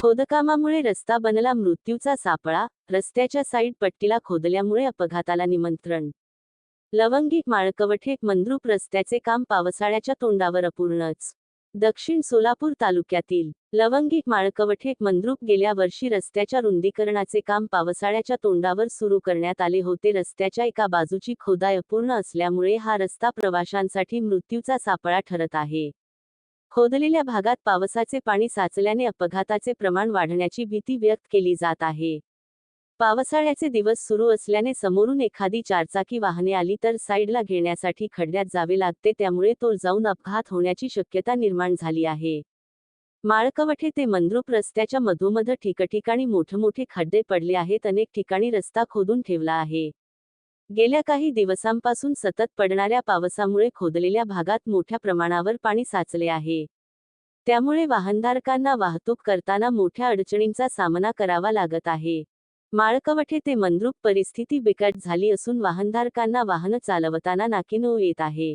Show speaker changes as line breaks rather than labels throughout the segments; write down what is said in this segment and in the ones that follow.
खोदकामामुळे रस्ता बनला मृत्यूचा सापळा रस्त्याच्या साईड पट्टीला खोदल्यामुळे अपघाताला निमंत्रण. लवंगी माळकवठे मंद्रुप रस्त्याचे काम पावसाळ्याच्या तोंडावर अपूर्णच. दक्षिण सोलापूर तालुक्यातील लवंगी माळकवठे मंद्रुप गेल्या वर्षी रस्त्याच्या रुंदीकरणाचे काम पावसाळ्याच्या तोंडावर सुरू करण्यात आले होते. रस्त्याच्या एका बाजूची खोदाई अपूर्ण असल्यामुळे हा रस्ता प्रवाशांसाठी मृत्यूचा सापळा ठरत आहे. खोदलेल्या भागात पावसाचे पाणी साचल्याने अपघाताचे प्रमाण वाढण्याची भीती व्यक्त केली जात आहे. पावसाळ्याचे दिवस सुरू असल्याने समोरून एखादी चारचाकी वाहने आली तर साईडला घेण्यासाठी खड्ड्यात जावे लागते त्यामुळे तो जाऊन अपघात होण्याची शक्यता निर्माण झाली आहे. माळकवठे ते मंद्रुप रस्त्याच्या मधोमध ठिकठिकाणी मोठमोठे खड्डे पडले आहेत अनेक ठिकाणी रस्ता खोदून ठेवला आहे. गेल्या काही दिवसांपासून सतत पडणाऱ्या पावसामुळे खोदलेल्या भागात मोठ्या प्रमाणावर पाणी साचले आहे. त्यामुळे वाहनधारकांना वाहतूक करताना मोठ्या अडचणींचा सामना करावा लागत आहे. माळकवठे ते मंद्रुप परिस्थिती बिकट झाली असून वाहनधारकांना वाहन चालवताना नाकीनऊ येत आहे.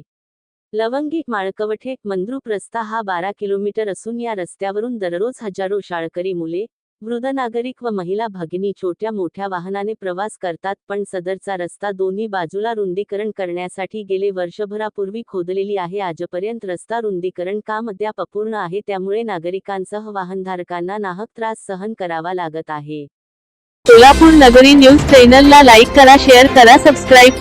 लवंगी माळकवठे मंद्रुप रस्ता हा बारा किलोमीटर असून या रस्त्यावरून दररोज हजारो शाळकरी मुले वृद्ध नागरिक व महिला भगिनी छोट्या मोठ्या वाहनाने प्रवास करतात पण सदरचा रस्ता दोन्ही बाजूला रुंदीकरण करण्यासाठी गेले वर्षभरापूर्वी खोदलेली आहे. आजपर्यंत रस्ता रुंदीकरण काम अद्याप अपूर्ण आहे त्यामुळे नागरिकांसह वाहनधारकांना नाहक त्रास सहन करावा लागत आहे.
सोलापूर नगरी न्यूज चॅनलला लाईक करा शेअर करा सबस्क्राईब